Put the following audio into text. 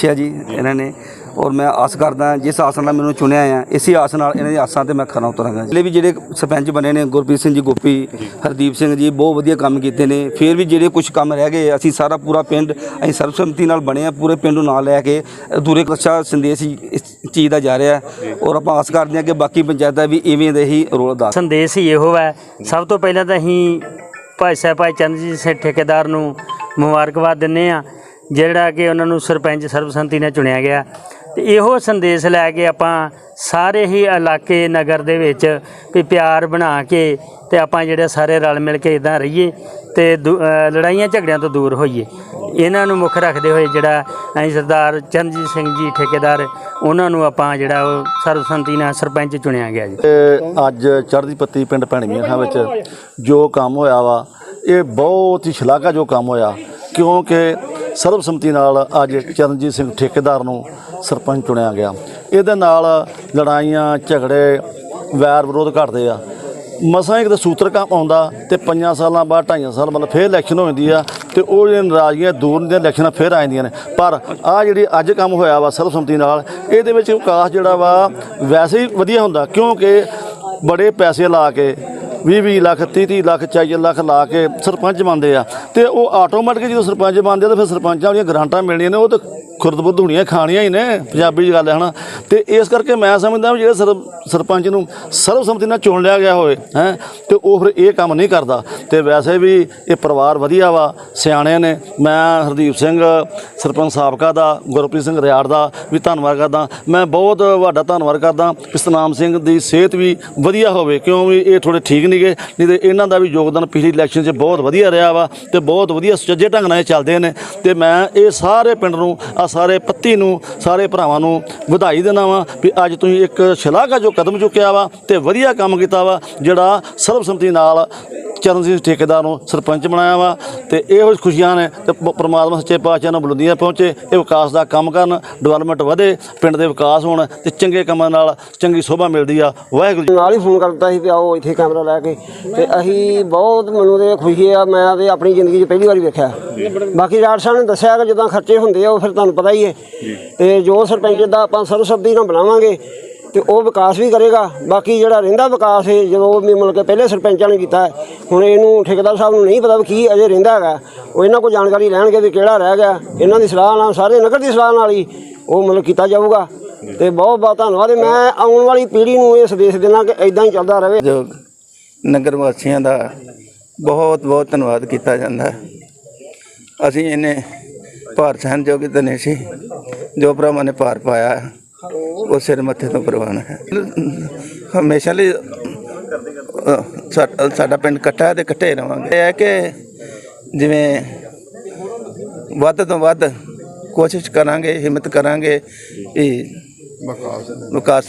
ਬਖਸ਼ਿਆ ਜੀ ਇਹਨਾਂ ਨੇ ਔਰ ਮੈਂ ਆਸ ਕਰਦਾ ਜਿਸ ਆਸ ਨਾਲ ਮੈਨੂੰ ਚੁਣਿਆ ਆ, ਇਸੇ ਆਸ ਨਾਲ ਇਹਨਾਂ ਦੀ ਆਸਾਂ ਤੇ ਮੈਂ ਖਰਾ ਉਤਰਾਂਗਾ ਜਿਹੜੇ ਵੀ ਜਿਹੜੇ ਸਰਪੰਚ ਬਣੇ ਨੇ, ਗੁਰਪ੍ਰੀਤ ਸਿੰਘ ਜੀ, ਗੋਪੀ, ਹਰਦੀਪ ਸਿੰਘ ਜੀ, ਬਹੁਤ ਵਧੀਆ ਕੰਮ ਕੀਤੇ ਨੇ। ਫਿਰ ਵੀ ਜਿਹੜੇ ਕੁਝ ਕੰਮ ਰਹਿ ਗਏ, ਅਸੀਂ ਸਾਰਾ ਪੂਰਾ ਪਿੰਡ, ਅਸੀਂ ਸਰਬਸੰਮਤੀ ਨਾਲ ਬਣੇ ਆ, ਪੂਰੇ ਪਿੰਡ ਨੂੰ ਨਾਲ ਲੈ ਕੇ ਦੂਰੇ ਅੱਛਾ ਸੰਦੇਸ਼ ਹੀ ਇਸ ਚੀਜ਼ ਦਾ ਜਾ ਰਿਹਾ। ਔਰ ਆਪਾਂ ਆਸ ਕਰਦੇ ਹਾਂ ਕਿ ਬਾਕੀ ਪੰਚਾਇਤਾਂ ਵੀ ਇਵੇਂ ਦੇ ਹੀ ਰੋਲ ਦਾ ਸੰਦੇਸ਼ ਹੀ ਇਹੋ ਹੈ। ਸਭ ਤੋਂ ਪਹਿਲਾਂ ਤਾਂ ਅਸੀਂ ਭਾਈ ਸਾਹਿਬ ਭਾਈ ਜੀ ਸਿੰਘ ਠੇਕੇਦਾਰ ਨੂੰ ਮੁਬਾਰਕਬਾਦ ਦਿੰਨੇ ਆ ਜਿਹੜਾ ਕਿ ਉਹਨਾਂ ਨੂੰ ਸਰਪੰਚ ਸਰਬਸੰਮਤੀ ਨਾਲ ਚੁਣਿਆ ਗਿਆ। ਤੇ ਇਹੋ ਸੰਦੇਸ਼ ਲੈ ਕੇ ਆਪਾਂ ਸਾਰੇ ਹੀ ਇਲਾਕੇ, ਨਗਰ ਦੇ ਵਿੱਚ ਵੀ ਪਿਆਰ ਬਣਾ ਕੇ ਤੇ ਆਪਾਂ ਜਿਹੜੇ ਸਾਰੇ ਰਲ ਮਿਲ ਕੇ ਇਦਾਂ ਰਹੀਏ ਤੇ ਦੂ- ਲੜਾਈਆਂ ਝਗੜਿਆਂ ਤੋਂ ਦੂਰ ਹੋਈਏ। ਇਹਨਾਂ ਨੂੰ ਮੁੱਖ ਰੱਖਦੇ ਹੋਏ ਜਿਹੜਾ ਅਸੀਂ ਸਰਦਾਰ ਚੰਦਰਜੀਤ ਸਿੰਘ ਜੀ ਠੇਕੇਦਾਰ, ਉਹਨਾਂ ਨੂੰ ਆਪਾਂ ਜਿਹੜਾ ਉਹ ਸਰਬਸੰਮਤੀ ਨਾਲ ਸਰਪੰਚ ਚੁਣਿਆ ਗਿਆ ਜੀ। ਤੇ ਅੱਜ ਚੜ੍ਹਦੀ ਪੱਤੀ ਪਿੰਡ ਭੈਣੀਆਂ ਵਿੱਚ ਜੋ ਕੰਮ ਹੋਇਆ ਵਾ, ਇਹ ਬਹੁਤ ਹੀ ਸ਼ਲਾਘਾਯੋਗ ਕੰਮ ਹੋਇਆ। ਕਿਉਂਕਿ ਸਰਬਸੰਮਤੀ ਨਾਲ ਅੱਜ ਚਰਨਜੀਤ ਸਿੰਘ ਠੇਕੇਦਾਰ ਨੂੰ ਸਰਪੰਚ ਚੁਣਿਆ ਗਿਆ। ਇਹਦੇ ਨਾਲ ਲੜਾਈਆਂ, ਝਗੜੇ, ਵੈਰ ਵਿਰੋਧ ਘਟਦੇ ਆ। ਮਸਾਂ ਇੱਕ ਤਾਂ ਸੂਤਰ ਕੰਮ ਆਉਂਦਾ ਤੇ ਪੰਜਾਂ ਸਾਲਾਂ ਬਾਅਦ, ਢਾਈਆਂ ਸਾਲ ਮਤਲਬ ਫੇਰ ਇਲੈਕਸ਼ਨ ਹੋ ਜਾਂਦੀ ਆ ਤੇ ਉਹ ਜਿਹੜੀਆਂ ਨਾਰਾਜ਼ਗੀਆਂ ਦੂਰ ਦੀਆਂ ਇਲੈਕਸ਼ਨਾਂ ਫੇਰ ਆ ਜਾਂਦੀਆਂ ਨੇ। ਪਰ ਆ ਜਿਹੜੀ ਅੱਜ ਕੰਮ ਹੋਇਆ ਵਾ ਸਰਬਸੰਮਤੀ ਨਾਲ, ਇਹਦੇ ਵਿੱਚ ਵਿਕਾਸ ਜਿਹੜਾ ਵਾ ਵੈਸੇ ਹੀ ਵਧੀਆ ਹੁੰਦਾ ਕਿਉਂਕਿ ਬੜੇ ਪੈਸੇ ਲਾ ਕੇ 20 20 ਲੱਖ 30 30 ਲੱਖ 40 ਲੱਖ ਲਾ ਕੇ ਸਰਪੰਚ ਬਣਦੇ ਆ। ਤੇ ਉਹ ਆਟੋਮੈਟਿਕ ਜਦੋਂ ਸਰਪੰਚ ਬਣਦੇ ਆ, ਤਾਂ ਫਿਰ ਸਰਪੰਚਾਂ ਦੀਆਂ ਗਰਾਂਟਾਂ ਮਿਲਣੀਆਂ ਨੇ, ਉਹ ਤਾਂ ਖੁਰਦਬੁੱਧ ਹੋਣੀਆਂ, ਖਾਣੀਆਂ ਹੀ ਨੇ, ਪੰਜਾਬੀ ਚ ਗੱਲ ਹੈ, ਹਨਾ? ਤੇ ਇਸ ਕਰਕੇ ਮੈਂ ਸਮਝਦਾ ਵੀ ਜਿਹੜੇ ਸਰ, ਸਰਪੰਚ ਨੂੰ ਸਰਬਸੰਮਤੀ ਨਾਲ ਚੁਣ ਲਿਆ ਗਿਆ ਹੋਵੇ, ਹੈ, ਤੇ ਉਹ ਫਿਰ ਇਹ ਕੰਮ ਨਹੀਂ ਕਰਦਾ। ਤੇ ਵੈਸੇ ਵੀ ਇਹ ਪਰਿਵਾਰ ਵਧੀਆ ਵਾ, ਸਿਆਣੇ ਨੇ। ਮੈਂ ਹਰਦੀਪ ਸਿੰਘ, ਸਰਪੰਚ ਸਾਬਕਾ ਦਾ, ਗੁਰਪ੍ਰੀਤ ਸਿੰਘ ਰਿਆੜ ਦਾ ਵੀ ਧੰਨਵਾਦ ਕਰਦਾ। ਮੈਂ ਬਹੁਤ ਵੱਡਾ ਧੰਨਵਾਦ ਕਰਦਾ ਕਿ ਸਤਨਾਮ ਸਿੰਘ ਦੀ ਸਿਹਤ ਵੀ ਵਧੀਆ ਹੋਵੇ ਕਿਉਂ ਵੀ ਇਹ ਥੋੜੇ ਠੀਕ ਨਹੀਂਗੇ, ਨਹੀਂ ਤੇ ਇਹਨਾਂ ਦਾ ਵੀ ਯੋਗਦਾਨ ਪਿਛਲੀ ਇਲੈਕਸ਼ਨ 'ਚ ਬਹੁਤ ਵਧੀਆ ਰਿਹਾ ਵਾ ਤੇ ਬਹੁਤ ਵਧੀਆ ਸੁਚੱਜੇ ਢੰਗ ਨਾਲ ਇਹ ਚੱਲਦੇ ਨੇ। ਤੇ ਮੈਂ ਇਹ ਸਾਰੇ ਪਿੰਡ ਨੂੰ ਆ ਸਾਰੇ ਪੱਤੀ ਨੂੰ, ਸਾਰੇ ਭਰਾਵਾਂ ਨੂੰ ਵਧਾਈ ਦੇਣਾ ਵਾ ਵੀ ਅੱਜ ਤੁਸੀਂ ਇੱਕ ਸ਼ਲਾਘਾ ਜੋ ਕਦਮ ਚੁੱਕਿਆ ਵਾ ਤੇ ਵਧੀਆ ਕੰਮ ਕੀਤਾ ਵਾ ਜਿਹੜਾ ਸਰਬਸੰਮਤੀ ਨਾਲ ਚਰਨ ਸਿੰਘ ਠੇਕੇਦਾਰ ਨੂੰ ਸਰਪੰਚ ਬਣਾਇਆ ਵਾ ਤੇ ਇਹੋ ਖੁਸ਼ੀਆਂ ਨੇ ਤੇ ਪ- ਪ੍ਰਮਾਤਮਾ ਸੱਚੇ ਪਾਤਸ਼ਾਹ ਨੂੰ ਬੁਲੰਦੀਆਂ ਪਹੁੰਚੇ, ਇਹ ਵਿਕਾਸ ਦਾ ਕੰਮ ਕਰਨ ਡਿਵੈਲਪਮੈਂਟ ਵਧੇ, ਪਿੰਡ ਦੇ ਵਿਕਾਸ ਹੋਣ ਤੇ ਚੰਗੇ ਕੰਮਾਂ ਨਾਲ ਚੰਗੀ ਸੋਭਾ ਮਿਲਦੀ ਆ, ਵਾਹਿਗੁਰੂ ਜੀ। ਨਾਲ ਹੀ ਫੋਨ ਕਰਤਾ ਸੀ ਵੀ ਆਓ ਇੱਥੇ ਕੈਮਰਾ ਲੈ ਕੇ ਤੇ ਅਸੀਂ ਬਹੁਤ ਮੈਨੂੰ ਤੇ ਖੁਸ਼ੀ ਆ, ਮੈਂ ਤੇ ਆਪਣੀ ਜ਼ਿੰਦਗੀ 'ਚ ਪਹਿਲੀ ਵਾਰੀ ਵੇਖਿਆ। ਬਾਕੀ ਰਾਜ ਸਾਹਿਬ ਨੇ ਦੱਸਿਆ ਕਿ ਜਦੋਂ ਖਰਚੇ ਹੁੰਦੇ ਆ, ਉਹ ਫਿਰ ਤੁਹਾਨੂੰ ਪਤਾ ਹੀ ਹੈ ਤੇ ਜੋ ਸਰਪੰਚ ਦਾ ਆਪਾਂ ਸਰਬਸੰਮਤੀ ਨਾਲ ਬਣਾਵਾਂਗੇ ਤੇ ਉਹ ਵਿਕਾਸ ਵੀ ਕਰੇਗਾ। ਬਾਕੀ ਜਿਹੜਾ ਰਹਿੰਦਾ ਵਿਕਾਸ ਹੈ ਜਦੋਂ ਵੀ ਮਤਲਬ ਕਿ ਪਹਿਲੇ ਸਰਪੰਚਾਂ ਨੇ ਕੀਤਾ ਹੈ, ਹੁਣ ਇਹਨੂੰ ਠੇਕੇਦਾਰ ਸਾਹਿਬ ਨੂੰ ਨਹੀਂ ਪਤਾ ਵੀ ਕੀ ਅਜੇ ਰਹਿੰਦਾ ਹੈਗਾ। ਉਹ ਇਹਨਾਂ ਕੋਲ ਜਾਣਕਾਰੀ ਲੈਣਗੇ ਵੀ ਕਿਹੜਾ ਰਹਿ ਗਿਆ। ਇਹਨਾਂ ਦੀ ਸਲਾਹ ਨਾਲ ਸਾਰੇ ਨਗਰ ਦੀ ਸਲਾਹ ਨਾਲ ਹੀ ਉਹ ਮਤਲਬ ਕੀਤਾ ਜਾਊਗਾ। ਤੇ ਬਹੁਤ ਬਹੁਤ ਧੰਨਵਾਦ। ਮੈਂ ਆਉਣ ਵਾਲੀ ਪੀੜ੍ਹੀ ਨੂੰ ਇਹ ਸੰਦੇਸ਼ ਦੇਣਾ ਕਿ ਇਦਾਂ ਹੀ ਚੱਲਦਾ ਰਹੇ। ਜੋ ਨਗਰ ਵਾਸੀਆਂ ਦਾ ਬਹੁਤ ਬਹੁਤ ਧੰਨਵਾਦ ਕੀਤਾ ਜਾਂਦਾ ਅਸੀਂ ਇਹਨੇ ਭਾਰ ਸਹਿਣ ਜੋਗੇ ਤਾਂ ਨਹੀਂ ਸੀ ਜੋ ਭਰਾਵਾਂ ਨੇ ਭਾਰ ਪਾਇਆ ਉਹ ਸਿਰ ਮੱਥੇ ਤੋਂ ਪ੍ਰਵਾਨ ਹੈ। ਹਮੇਸ਼ਾ ਲਈ ਸਾ- ਸਾਡਾ ਪਿੰਡ ਇਕੱਠਾ ਹੈ ਤੇ ਇਕੱਠੇ ਹੀ ਰਵਾਂਗੇ। ਇਹ ਹੈ ਕਿ ਜਿਵੇਂ ਵੱਧ ਤੋਂ ਵੱਧ ਕੋਸ਼ਿਸ਼ ਕਰਾਂਗੇ ਹਿੰਮਤ ਕਰਾਂਗੇ ਕਿ ਵਿਕਾਸ